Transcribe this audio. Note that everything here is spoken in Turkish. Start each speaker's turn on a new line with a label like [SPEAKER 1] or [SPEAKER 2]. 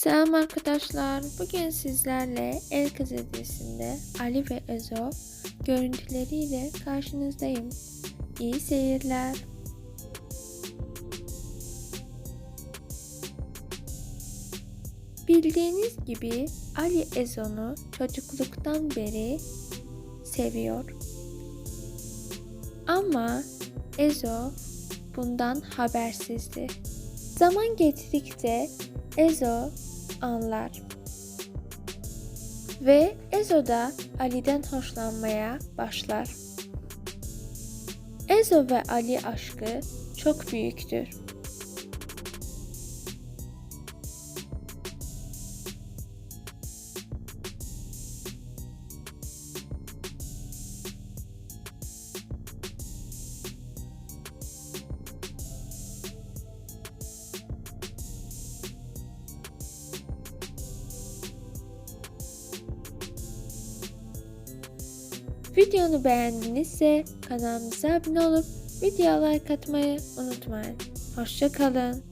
[SPEAKER 1] Selam arkadaşlar. Bugün sizlerle El Kız dizisinde Ali ve Ezo görüntüleriyle karşınızdayım. İyi seyirler. Bildiğiniz gibi Ali Ezo'nu çocukluktan beri seviyor. Ama Ezo bundan habersizdi. Zaman geçtikçe Ezo anlar. Ve Ezo da Ali'den hoşlanmaya başlar. Ezo ve Ali aşkı çok büyüktür. Videonu beğendinizse kanalımıza abone olup video like atmayı unutmayın. Hoşçakalın.